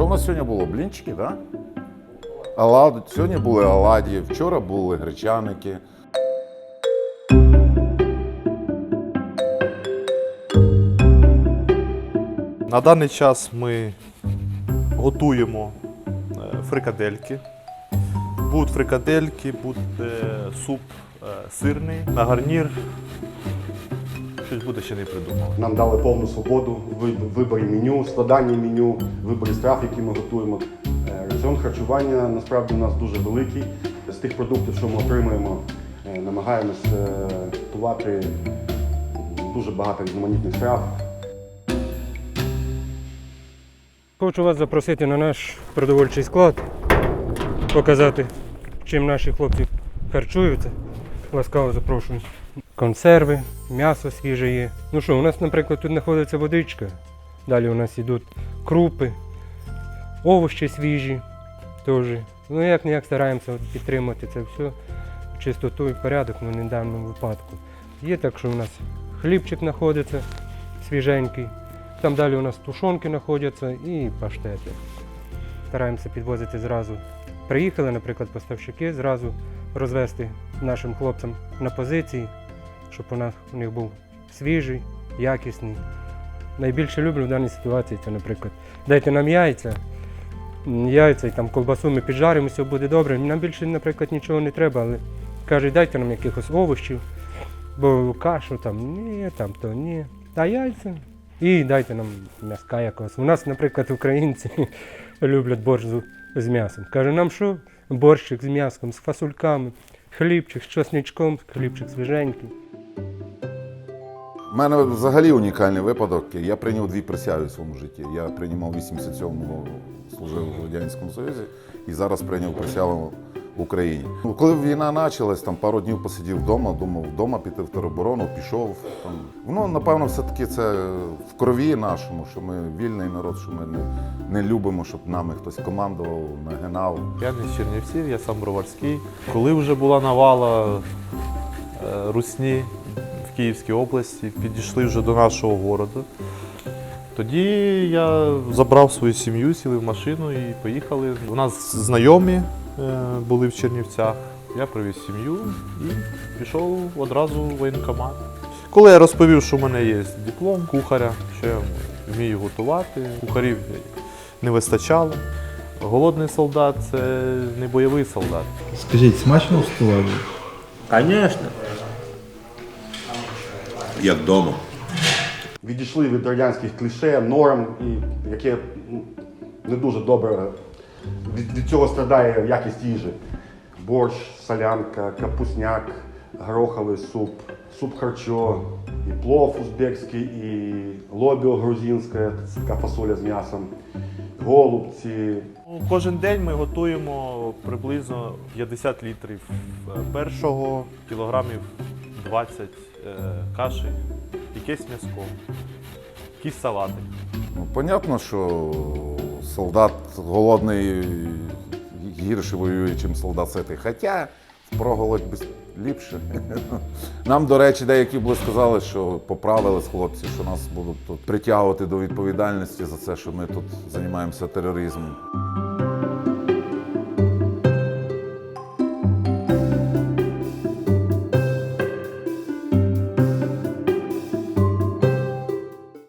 Що в нас сьогодні було? Блінчики, так? Да? Оладу. Сьогодні були оладі, вчора були гречаники. На даний час ми готуємо е, фрикадельки. Будуть фрикадельки, буде суп е, сирний, на гарнір. Щось буде ще не придумали. Нам дали повну свободу в виборі меню, складанні меню, виборі страв, які ми готуємо. Е, Раціон харчування насправді у нас дуже великий. З тих продуктів, що ми отримуємо, е, намагаємось е, готувати дуже багато різноманітних страв. Хочу вас запросити на наш продовольчий склад, показати, чим наші хлопці харчуються. Ласкаво запрошую. Консерви, м'ясо свіже є. Ну що, у нас, наприклад, тут знаходиться водичка. Далі у нас йдуть крупи, овочі свіжі теж. Ну як не як стараємося підтримати це все, чистоту і порядок, ну не в даному випадку. Є так, що у нас хлібчик знаходиться свіженький. Там далі у нас тушонки знаходяться і паштети. Стараємося підвозити зразу. Приїхали, наприклад, поставщики, зразу розвести нашим хлопцям на позиції, щоб у нас у них був свіжий, якісний. Найбільше люблю в даній ситуації це, наприклад, дайте нам яйця, яйця і там колбасу ми піджаримо, все буде добре. Нам більше, наприклад, нічого не треба, але кажуть, дайте нам якихось овочів, бо кашу там ні, там то ні. А яйця і дайте нам м'яска якогось. У нас, наприклад, українці люблять борщ з м'ясом. Каже, нам що? Борщик з м'яском, з фасульками, хлібчик з чесничком, хлібчик свіженький. У мене взагалі унікальний випадок. Я прийняв дві присяги в своєму житті. Я приймав 87-го, служив в Радянському Союзі і зараз прийняв присягу Україні. Ну, Коли війна почалась, там пару днів посидів вдома, думав вдома піти в тероборону, пішов. Там. Воно, напевно, все-таки це в крові нашому, що ми вільний народ, що ми не, не любимо, щоб нами хтось командував, нагинав. Я не з Чернівців, я сам броварський. Коли вже була навала е, русні в Київській області, підійшли вже до нашого городу. Тоді я забрав свою сім'ю, сіли в машину і поїхали. У нас знайомі були в Чернівцях. Я привіз сім'ю і пішов одразу в воєнкомат. Коли я розповів, що в мене є диплом кухаря, що я вмію готувати, кухарів не вистачало. Голодний солдат це не бойовий солдат. Скажіть, смачно готували? Конечно. Як вдома. Відійшли від радянських кліше, норм, і яке ну, не дуже добре від, від цього страдає якість їжі. Борщ, солянка, капусняк, гороховий суп, суп харчо, і плов узбекський, і лобіо грузинське, така фасоля з м'ясом, голубці, Ну, Кожен день ми готуємо приблизно 50 літрів е, першого, кілограмів 20 е, каші, якесь м'яско, якісь салати. Ну, понятно, що солдат голодний гірше воює, ніж солдат ситий. Хоча впроголодь без ліпше. Нам, до речі, деякі були сказали, що поправили з хлопці, що нас будуть тут притягувати до відповідальності за це, що ми тут займаємося тероризмом.